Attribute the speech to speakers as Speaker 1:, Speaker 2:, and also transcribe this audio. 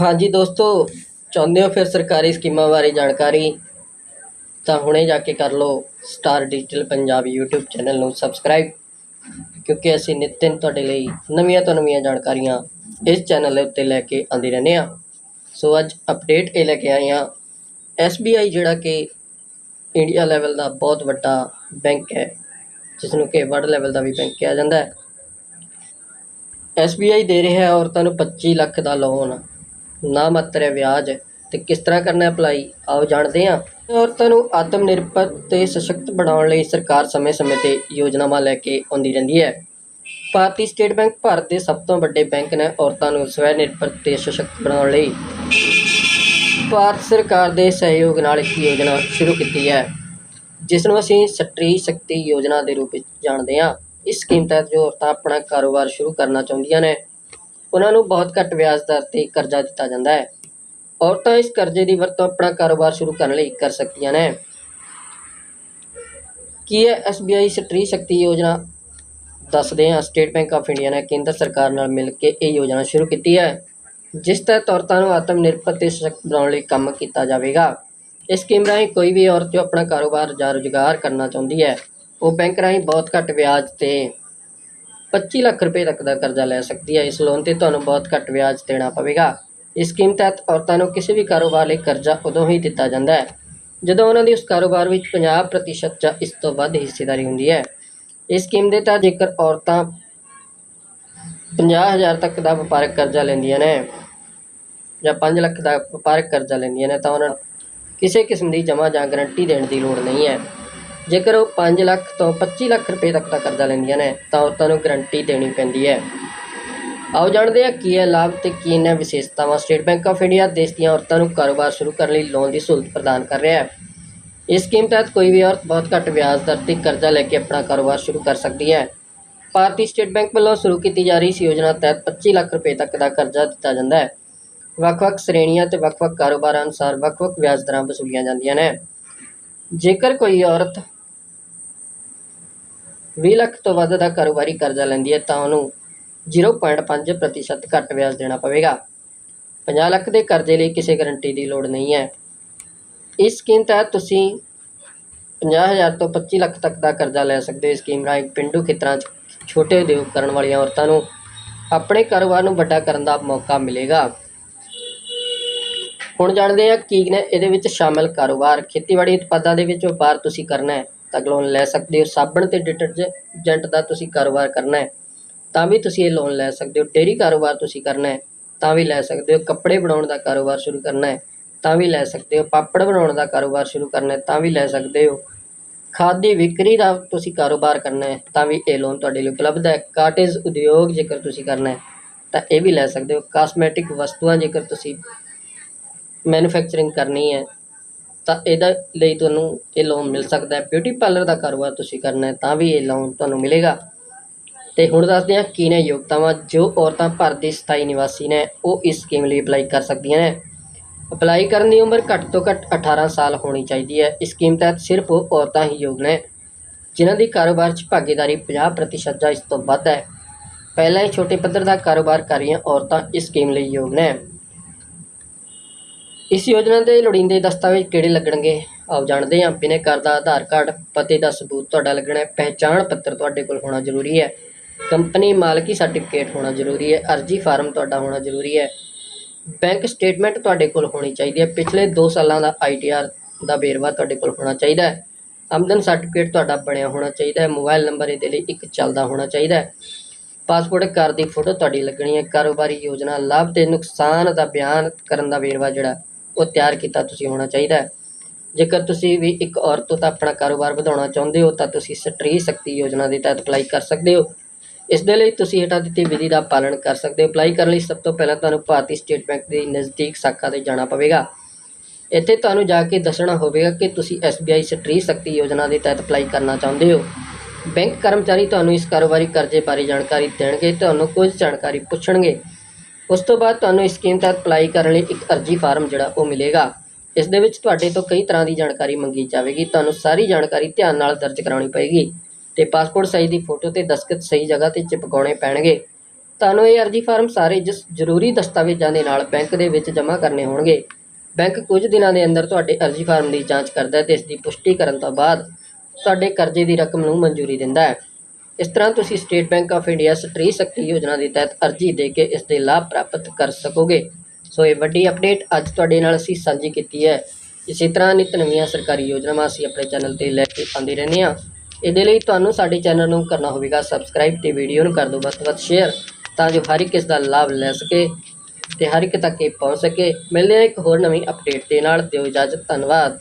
Speaker 1: ਹਾਂਜੀ ਦੋਸਤੋ, ਚਾਹੁੰਦੇ ਹੋ ਫਿਰ ਸਰਕਾਰੀ ਸਕੀਮਾਂ ਬਾਰੇ ਜਾਣਕਾਰੀ? ਤਾਂ ਹੁਣੇ ਜਾ ਕੇ ਕਰ ਲਓ star digital Punjab YouTube channel ਨੂੰ ਸਬਸਕ੍ਰਾਈਬ ਕਿਉਂਕਿ ਅਸੀਂ ਨਿਤ ਤੁਹਾਡੇ ਲਈ ਨਵੀਆਂ ਤੋਂ ਨਵੀਆਂ ਜਾਣਕਾਰੀਆਂ ਇਸ ਚੈਨਲ ਦੇ ਉੱਤੇ ਲੈ ਕੇ ਆਉਂਦੇ ਰਹਿੰਦੇ ਹਾਂ। ਸੋ ਅੱਜ ਅਪਡੇਟ ਇਹ ਲੈ ਕੇ ਆਏ ਹਾਂ। SBI ਜਿਹੜਾ ਕਿ ਇੰਡੀਆ ਲੈਵਲ ਦਾ ਬਹੁਤ ਵੱਡਾ ਬੈਂਕ ਹੈ ਜਿਸ ਨੂੰ ਕਿ ਵਰਲਡ ਲੈਵਲ ਦਾ ਵੀ ਬੈਂਕ ਕਿਹਾ ਜਾਂਦਾ ਹੈ। SBI ਦੇ ਰਿਹਾ ਔਰਤਾਂ ਨੂੰ 25 ਲੱਖ ਦਾ ਲੋਨ ਨਾ ਮਾਤਰ ਹੈ ਵਿਆਜ ਤੇ ਕਿਸ ਤਰ੍ਹਾਂ ਕਰਨਾ ਅਪਲਾਈ ਆਓ ਜਾਣਦੇ ਹਾਂ। ਔਰਤਾਂ ਨੂੰ ਆਤਮ ਨਿਰਭਰ ਤੇ ਸਸ਼ਕਤ ਬਣਾਉਣ ਲਈ ਸਰਕਾਰ ਸਮੇਂ-ਸਮੇਂ ਤੇ ਯੋਜਨਾਵਾਂ ਲੈ ਕੇ ਆਉਂਦੀ ਰਹਿੰਦੀ ਹੈ। ਭਾਰਤੀ ਸਟੇਟ ਬੈਂਕ ਭਾਰਤ ਦੇ ਸਭ ਤੋਂ ਵੱਡੇ ਬੈਂਕ ਨੇ ਔਰਤਾਂ ਨੂੰ ਸਵੈ ਨਿਰਭਰ ਤੇ ਸਸ਼ਕਤ ਬਣਾਉਣ ਲਈ। ਭਾਰਤ ਸਰਕਾਰ ਦੇ ਸਹਿਯੋਗ ਨਾਲ ਇੱਕ ਯੋਜਨਾ ਸ਼ੁਰੂ ਕੀਤੀ ਹੈ ਜਿਸ ਨੂੰ ਅਸੀਂ ਸਟਰੀ ਸ਼ਕਤੀ ਯੋਜਨਾ ਦੇ ਰੂਪ ਵਿੱਚ ਜਾਣਦੇ ਹਾਂ। ਇਸ ਸਕੀਮ ਤਹਿਤ ਜੋ ਔਰਤਾਂ ਆਪਣਾ ਕਾਰੋਬਾਰ ਸ਼ੁਰੂ ਕਰਨਾ ਚਾਹੁੰਦੀਆਂ ਨੇ ਉਹਨਾਂ ਨੂੰ ਬਹੁਤ ਘੱਟ ਵਿਆਜ ਦਰ ਤੇ ਕਰਜ਼ਾ ਦਿੱਤਾ ਜਾਂਦਾ ਹੈ। ਔਰਤਾਂ ਇਸ ਕਰਜ਼ੇ ਦੀ ਵਰਤੋਂ ਆਪਣਾ ਕਾਰੋਬਾਰ ਸ਼ੁਰੂ ਕਰਨ ਲਈ ਕਰ ਸਕਦੀਆਂ ਨੇ। ਕੀ ਹੈ SBI ਸਟਰੀ ਸ਼ਕਤੀ ਯੋਜਨਾ ਦੱਸਦੇ ਹਾਂ। ਸਟੇਟ ਬੈਂਕ ਆਫ ਇੰਡੀਆ ਨੇ ਕੇਂਦਰ ਸਰਕਾਰ ਨਾਲ ਮਿਲ ਕੇ ਇਹ ਯੋਜਨਾ ਸ਼ੁਰੂ ਕੀਤੀ ਹੈ, ਜਿਸ ਤਹਿਤ ਔਰਤਾਂ ਨੂੰ ਆਤਮ ਨਿਰਭਰ ਤੇ ਸਸ਼ਕਤ ਬਣਾਉਣ ਲਈ ਕੰਮ ਕੀਤਾ ਜਾਵੇਗਾ। ਇਸ ਸਕੀਮ ਰਾਹੀਂ ਕੋਈ ਵੀ ਔਰਤ ਜੋ ਆਪਣਾ ਕਾਰੋਬਾਰ ਜਾਂ ਰੁਜ਼ਗਾਰ ਕਰਨਾ ਚਾਹੁੰਦੀ ਹੈ, ਉਹ ਬੈਂਕ ਰਾਹੀਂ ਬਹੁਤ ਘੱਟ ਵਿਆਜ ਤੇ 25 ਲੱਖ ਰੁਪਏ ਤੱਕ ਦਾ ਕਰਜ਼ਾ ਲੈ ਸਕਦੀ ਹੈ। ਇਸ ਲੋਨ ਤੇ ਤੁਹਾਨੂੰ ਬਹੁਤ ਘੱਟ ਵਿਆਜ ਦੇਣਾ ਪਵੇਗਾ। ਇਸ ਸਕੀਮ ਤਹਿਤ ਔਰਤਾਂ ਨੂੰ ਕਿਸੇ ਵੀ ਕਾਰੋਬਾਰ ਲਈ ਕਰਜ਼ਾ ਉਦੋਂ ਹੀ ਦਿੱਤਾ ਜਾਂਦਾ ਹੈ, ਜਦੋਂ ਉਹਨਾਂ ਦੀ ਉਸ ਕਾਰੋਬਾਰ ਵਿੱਚ 50% ਜਾਂ ਇਸ ਤੋਂ ਵੱਧ ਹਿੱਸੇਦਾਰੀ ਹੁੰਦੀ ਹੈ। ਇਸ ਸਕੀਮ ਦੇ ਤਹਿਤ ਜੇਕਰ ਔਰਤਾਂ 50000 ਤੱਕ ਦਾ ਵਪਾਰਕ ਕਰਜ਼ਾ ਲੈਂਦੀਆਂ ਨੇ ਜਾਂ 5 ਲੱਖ ਦਾ ਵਪਾਰਕ ਕਰਜ਼ਾ ਲੈਂਦੀਆਂ ਨੇ, ਤਾਂ ਉਹਨਾਂ ਨੂੰ ਕਿਸੇ ਕਿਸਮ ਦੀ ਜਮ੍ਹਾਂ ਜਾਂ ਗਰੰਟੀ ਦੇਣ ਦੀ ਲੋੜ ਨਹੀਂ ਹੈ। ਜੇਕਰ ਉਹ 5 ਲੱਖ ਤੋਂ 25 ਲੱਖ ਰੁਪਏ ਤੱਕ ਦਾ ਕਰਜ਼ਾ ਲੈਂਦੀਆਂ ਨੇ, ਤਾਂ ਔਰਤਾਂ ਨੂੰ ਗਰੰਟੀ ਦੇਣੀ ਪੈਂਦੀ ਹੈ। ਆਓ ਜਾਣਦੇ ਹਾਂ ਕੀ ਹੈ ਲਾਭ ਤੇ ਕੀ ਇਹਨਾਂ ਵਿਸ਼ੇਸ਼ਤਾਵਾਂ। ਸਟੇਟ ਬੈਂਕ ਆਫ ਇੰਡੀਆ ਦੇਸ਼ ਦੀਆਂ ਔਰਤਾਂ ਨੂੰ ਕਾਰੋਬਾਰ ਸ਼ੁਰੂ ਕਰਨ ਲਈ ਲੋਨ ਦੀ ਸਹੂਲਤ ਪ੍ਰਦਾਨ ਕਰ ਰਿਹਾ ਹੈ। ਇਸ ਸਕੀਮ ਤਹਿਤ ਕੋਈ ਵੀ ਔਰਤ ਬਹੁਤ ਘੱਟ ਵਿਆਜ ਦਰ ਤੇ ਕਰਜ਼ਾ ਲੈ ਕੇ ਆਪਣਾ ਕਾਰੋਬਾਰ ਸ਼ੁਰੂ ਕਰ ਸਕਦੀ ਹੈ। ਭਾਰਤੀ ਸਟੇਟ ਬੈਂਕ ਵੱਲੋਂ ਸ਼ੁਰੂ ਕੀਤੀ ਜਾ ਰਹੀ ਇਸ ਯੋਜਨਾ ਤਹਿਤ 25 ਲੱਖ ਰੁਪਏ ਤੱਕ ਦਾ ਕਰਜ਼ਾ ਦਿੱਤਾ ਜਾਂਦਾ ਹੈ। ਵੱਖ-ਵੱਖ ਸ਼੍ਰੇਣੀਆਂ ਤੇ ਵੱਖ-ਵੱਖ ਕਾਰੋਬਾਰਾਂ ਅਨੁਸਾਰ ਵੱਖ-ਵੱਖ ਵਿਆਜ ਦਰਾਂ ਵਸੂਲੀਆਂ ਜਾਂਦੀਆਂ ਨੇ। ਜੇਕਰ ਕੋਈ ਔਰਤ 20 ਲੱਖ ਤੋਂ ਵੱਧ ਦਾ ਕਾਰੋਬਾਰੀ ਕਰਜ਼ਾ ਲੈਂਦੀ ਹੈ ਤਾਂ ਉਹਨੂੰ 0.5% ਪ੍ਰਤੀਸ਼ਤ ਘੱਟ ਵਿਆਜ ਦੇਣਾ ਪਵੇਗਾ। 50 ਲੱਖ ਦੇ ਕਰਜ਼ੇ ਲਈ ਕਿਸੇ ਗਾਰੰਟੀ ਦੀ ਲੋੜ ਨਹੀਂ ਹੈ। ਇਸ ਸਕੀਮ ਤਹਿਤ ਤੁਸੀਂ 50000 ਤੋਂ 25 ਲੱਖ ਤੱਕ ਦਾ ਕਰਜ਼ਾ ਲੈ ਸਕਦੇ ਹੋ। ਇਸ ਸਕੀਮ ਰਾਹੀਂ ਪਿੰਡੂ ਖੇਤਰਾਂ 'ਚ ਛੋਟੇ ਉਦਯੋਗ ਕਰਨ ਵਾਲੀਆਂ ਔਰਤਾਂ ਨੂੰ ਆਪਣੇ ਕਾਰੋਬਾਰ ਨੂੰ ਵੱਡਾ ਕਰਨ ਦਾ ਮੌਕਾ ਮਿਲੇਗਾ। ਹੁਣ ਜਾਣਦੇ ਹਾਂ ਕੀ ਨੇ ਇਹਦੇ ਵਿੱਚ ਸ਼ਾਮਿਲ ਕਾਰੋਬਾਰ। ਖੇਤੀਬਾੜੀ ਉਤਪਾਦਾਂ ਦੇ ਵਿੱਚ ਵਪਾਰ ਤੁਸੀਂ ਕਰਨਾ ਹੈ। ਤਾਂ ਲੋਨ ਲੈ ਸਕਦੇ ਹੋ। ਸਾਬਣ ਤੇ ਡਿਟਰਜੈਂਟ ਦਾ ਤੁਸੀਂ ਕਾਰੋਬਾਰ ਕਰਨਾ ਹੈ, ਤਾਂ ਵੀ ਤੁਸੀਂ ਇਹ ਲੋਨ ਲੈ ਸਕਦੇ ਹੋ। ਡੇਅਰੀ ਕਾਰੋਬਾਰ ਤੁਸੀਂ ਕਰਨਾ ਹੈ, ਤਾਂ ਵੀ ਲੈ ਸਕਦੇ ਹੋ। ਕੱਪੜੇ ਬਣਾਉਣ ਦਾ ਕਾਰੋਬਾਰ ਸ਼ੁਰੂ ਕਰਨਾ ਹੈ, ਤਾਂ ਵੀ ਲੈ ਸਕਦੇ ਹੋ। ਪਾਪੜ ਬਣਾਉਣ ਦਾ ਕਾਰੋਬਾਰ ਸ਼ੁਰੂ ਕਰਨਾ ਹੈ, ਤਾਂ ਵੀ ਲੈ ਸਕਦੇ ਹੋ। ਖਾਦ ਦੀ ਵਿਕਰੀ ਦਾ ਤੁਸੀਂ ਕਾਰੋਬਾਰ ਕਰਨਾ ਹੈ, ਤਾਂ ਵੀ ਇਹ ਲੋਨ ਤੁਹਾਡੇ ਲਈ ਉਪਲਬਧ ਹੈ। ਕਾਟੇਜ ਉਦਯੋਗ ਜੇਕਰ ਤੁਸੀਂ ਕਰਨਾ ਹੈ, ਤਾਂ ਇਹ ਵੀ ਲੈ ਸਕਦੇ ਹੋ। ਕਾਸਮੈਟਿਕ ਵਸਤੂਆਂ ਜੇਕਰ ਤੁਸੀਂ ਮੈਨੂਫੈਕਚਰਿੰਗ ਕਰਨੀ ਹੈ ਤਾਂ ਇਹਦੇ ਲਈ ਤੁਹਾਨੂੰ ਇਹ ਲੋਨ ਮਿਲ ਸਕਦਾ ਹੈ। ਬਿਊਟੀ ਪਾਰਲਰ ਦਾ ਕਾਰੋਬਾਰ ਤੁਸੀਂ ਕਰਨਾ ਹੈ ਤਾਂ ਵੀ ਇਹ ਲੋਨ ਤੁਹਾਨੂੰ ਮਿਲੇਗਾ। ਤੇ ਹੁਣ ਦੱਸਦੇ ਹਾਂ ਕੀ ਨੇ ਯੋਗਤਾਵਾਂ। ਜੋ ਔਰਤਾਂ ਭਾਰਤ ਦੀ ਸਥਾਈ ਨਿਵਾਸੀ ਨੇ, ਉਹ ਇਸ ਸਕੀਮ ਲਈ ਅਪਲਾਈ ਕਰ ਸਕਦੀਆਂ ਨੇ। ਅਪਲਾਈ ਕਰਨ ਦੀ ਉਮਰ ਘੱਟ ਤੋਂ ਘੱਟ 18 ਸਾਲ ਹੋਣੀ ਚਾਹੀਦੀ ਹੈ। ਇਸ ਸਕੀਮ ਤਹਿਤ ਸਿਰਫ ਉਹ ਔਰਤਾਂ ਹੀ ਯੋਗ ਨੇ, ਜਿਨ੍ਹਾਂ ਦੀ ਕਾਰੋਬਾਰ 'ਚ ਭਾਗੀਦਾਰੀ 50% ਜਾਂ ਇਸ ਤੋਂ ਵੱਧ ਹੈ। ਪਹਿਲਾਂ ਹੀ ਛੋਟੇ ਪੱਧਰ ਦਾ ਕਾਰੋਬਾਰ ਕਰ ਰਹੀਆਂ ਔਰਤਾਂ ਇਸ ਸਕੀਮ ਲਈ ਯੋਗ ਨੇ। ਇਸ ਯੋਜਨਾ ਦੇ ਲੋੜੀਂਦੇ ਦਸਤਾਵੇਜ਼ ਕਿਹੜੇ ਲੱਗਣਗੇ? ਆਓ ਜਾਣਦੇ ਹਾਂ ਬਿਨੈਕਾਰ ਦਾ ਆਧਾਰ ਕਾਰਡ, ਪਤੇ ਦਾ ਸਬੂਤ ਤੁਹਾਡਾ ਲੱਗਣਾ ਹੈ, ਪਹਿਚਾਣ ਪੱਤਰ ਤੁਹਾਡੇ ਕੋਲ ਹੋਣਾ ਜ਼ਰੂਰੀ ਹੈ। ਕੰਪਨੀ ਮਾਲਕੀ ਸਰਟੀਫਿਕੇਟ ਹੋਣਾ ਜ਼ਰੂਰੀ ਹੈ, ਅਰਜੀ ਫਾਰਮ ਤੁਹਾਡਾ ਹੋਣਾ ਜ਼ਰੂਰੀ ਹੈ। ਬੈਂਕ ਸਟੇਟਮੈਂਟ ਤੁਹਾਡੇ ਕੋਲ ਹੋਣੀ ਚਾਹੀਦੀ ਹੈ, ਪਿਛਲੇ 2 ਸਾਲਾਂ ਦਾ ਆਈਟੀਆਰ ਦਾ ਵੇਰਵਾ ਤੁਹਾਡੇ ਕੋਲ ਹੋਣਾ ਚਾਹੀਦਾ ਹੈ। ਆਮਦਨ ਸਰਟੀਫਿਕੇਟ ਤੁਹਾਡਾ ਬਣਿਆ ਹੋਣਾ ਚਾਹੀਦਾ ਹੈ, ਮੋਬਾਈਲ ਨੰਬਰ ਇਹਦੇ ਲਈ ਇੱਕ ਚੱਲਦਾ ਹੋਣਾ ਚਾਹੀਦਾ ਹੈ। ਪਾਸਪੋਰਟ ਕਾਰ ਦੀ ਫੋਟੋ ਤੁਹਾਡੀ ਲੱਗਣੀ ਹੈ, ਕਾਰੋਬਾਰੀ ਯੋਜਨਾ, ਲਾਭ ਤੇ ਨੁਕਸਾਨ ਦਾ ਬਿਆਨ ਕਰਨ ਦਾ ਵੇਰਵਾ ਜਿਹੜਾ ਉਹ ਤਿਆਰ ਕੀਤਾ ਤੁਸੀਂ ਹੋਣਾ ਚਾਹੀਦਾ ਹੈ। ਜੇਕਰ ਤੁਸੀਂ ਵੀ ਇੱਕ ਔਰਤ ਤੋਂ ਤਾਂ ਆਪਣਾ ਕਾਰੋਬਾਰ ਵਧਾਉਣਾ ਚਾਹੁੰਦੇ ਹੋ, ਤਾਂ ਤੁਸੀਂ ਸਟਰੀ ਸ਼ਕਤੀ ਯੋਜਨਾ ਦੇ ਤਹਿਤ ਅਪਲਾਈ ਕਰ ਸਕਦੇ ਹੋ। ਇਸ ਦੇ ਲਈ ਤੁਸੀਂ ਹੇਠਾਂ ਦਿੱਤੀ ਵਿਧੀ ਦਾ ਪਾਲਣ ਕਰ ਸਕਦੇ ਹੋ। ਅਪਲਾਈ ਕਰਨ ਲਈ ਸਭ ਤੋਂ ਪਹਿਲਾਂ ਤੁਹਾਨੂੰ ਭਾਰਤੀ ਸਟੇਟ ਬੈਂਕ ਦੀ ਨਜ਼ਦੀਕ ਸ਼ਾਖਾ ਤੇ ਜਾਣਾ ਪਵੇਗਾ। ਇੱਥੇ ਤੁਹਾਨੂੰ ਜਾ ਕੇ ਦੱਸਣਾ ਹੋਵੇਗਾ ਕਿ ਤੁਸੀਂ SBI ਸਟਰੀ ਸ਼ਕਤੀ ਯੋਜਨਾ ਦੇ ਤਹਿਤ ਅਪਲਾਈ ਕਰਨਾ ਚਾਹੁੰਦੇ ਹੋ। ਬੈਂਕ ਕਰਮਚਾਰੀ ਤੁਹਾਨੂੰ ਇਸ ਕਾਰੋਬਾਰੀ ਕਰਜ਼ੇ ਬਾਰੇ ਜਾਣਕਾਰੀ ਦੇਣਗੇ, ਤੁਹਾਨੂੰ ਕੁਝ ਜਾਣਕਾਰੀ ਪੁੱਛਣਗੇ। ਉਸ ਤੋਂ ਬਾਅਦ ਤੁਹਾਨੂੰ ਇਸ ਸਕੀਮ ਤਹਿਤ ਅਪਲਾਈ ਕਰਨ ਲਈ ਇੱਕ ਅਰਜੀ ਫਾਰਮ ਜਿਹੜਾ ਉਹ ਮਿਲੇਗਾ। ਇਸ ਦੇ ਵਿੱਚ ਤੁਹਾਡੇ ਤੋਂ ਕਈ ਤਰ੍ਹਾਂ ਦੀ ਜਾਣਕਾਰੀ ਮੰਗੀ ਜਾਵੇਗੀ। ਤੁਹਾਨੂੰ ਸਾਰੀ ਜਾਣਕਾਰੀ ਧਿਆਨ ਨਾਲ ਦਰਜ ਕਰਾਉਣੀ ਪਏਗੀ ਤੇ ਪਾਸਪੋਰਟ ਸਾਈਜ਼ ਦੀ ਫੋਟੋ ਤੇ ਦਸਤਖਤ ਸਹੀ ਜਗ੍ਹਾ ਤੇ ਚਿਪਕਾਉਣੇ ਪੈਣਗੇ। ਤੁਹਾਨੂੰ ਇਹ ਅਰਜੀ ਫਾਰਮ ਸਾਰੇ ਜਿਸ ਜ਼ਰੂਰੀ ਦਸਤਾਵੇਜ਼ਾਂ ਦੇ ਨਾਲ ਬੈਂਕ ਦੇ ਵਿੱਚ ਜਮ੍ਹਾਂ ਕਰਨੇ ਹੋਣਗੇ। ਬੈਂਕ ਕੁਝ ਦਿਨਾਂ ਦੇ ਅੰਦਰ ਤੁਹਾਡੇ ਅਰਜੀ ਫਾਰਮ ਦੀ ਜਾਂਚ ਕਰਦਾ ਹੈ ਤੇ ਇਸ ਦੀ ਪੁਸ਼ਟੀ ਕਰਨ ਤੋਂ ਬਾਅਦ ਤੁਹਾਡੇ ਕਰਜ਼ੇ ਦੀ ਰਕਮ ਨੂੰ ਮਨਜ਼ੂਰੀ ਦਿੰਦਾ ਹੈ। ਇਸ ਤਰ੍ਹਾਂ ਤੁਸੀਂ state bank of India Stree Shakti ਯੋਜਨਾ ਦੇ ਤਹਿਤ ਅਰਜੀ ਦੇ ਕੇ ਇਸ ਦੇ ਲਾਭ ਪ੍ਰਾਪਤ ਕਰ ਸਕੋਗੇ। ਸੋ ਇਹ ਵੱਡੀ ਅਪਡੇਟ ਅੱਜ ਤੁਹਾਡੇ ਨਾਲ ਅਸੀਂ ਸਾਂਝੀ ਕੀਤੀ ਹੈ। ਇਸੇ ਤਰ੍ਹਾਂ ਨਿਤ ਨਵੀਆਂ ਸਰਕਾਰੀ ਯੋਜਨਾਵਾਂ ਅਸੀਂ ਆਪਣੇ ਚੈਨਲ ਤੇ ਲੈ ਕੇ ਆਉਂਦੇ ਰਹਿੰਦੇ ਹਾਂ। ਇਹਦੇ ਲਈ ਤੁਹਾਨੂੰ ਸਾਡੇ ਚੈਨਲ ਨੂੰ ਕਰਨਾ ਹੋਵੇਗਾ ਸਬਸਕ੍ਰਾਈਬ ਤੇ ਵੀਡੀਓ ਨੂੰ ਕਰ ਦਿਓ ਵੱਧ ਤੋਂ ਵੱਧ ਸ਼ੇਅਰ ਤਾਂ ਜੋ ਹਰ ਇੱਕ ਇਸ ਦਾ ਲਾਭ ਲੈ ਸਕੇ ਤੇ ਹਰ ਇੱਕ ਤੱਕ ਇਹ ਪਹੁੰਚ ਸਕੇ। ਮਿਲਦੇ ਹਾਂ ਇੱਕ ਹੋਰ ਨਵੀਂ ਅਪਡੇਟ ਦੇ ਨਾਲ। ਦਿਓ ਇਜਾਜ਼ਤ, ਧੰਨਵਾਦ।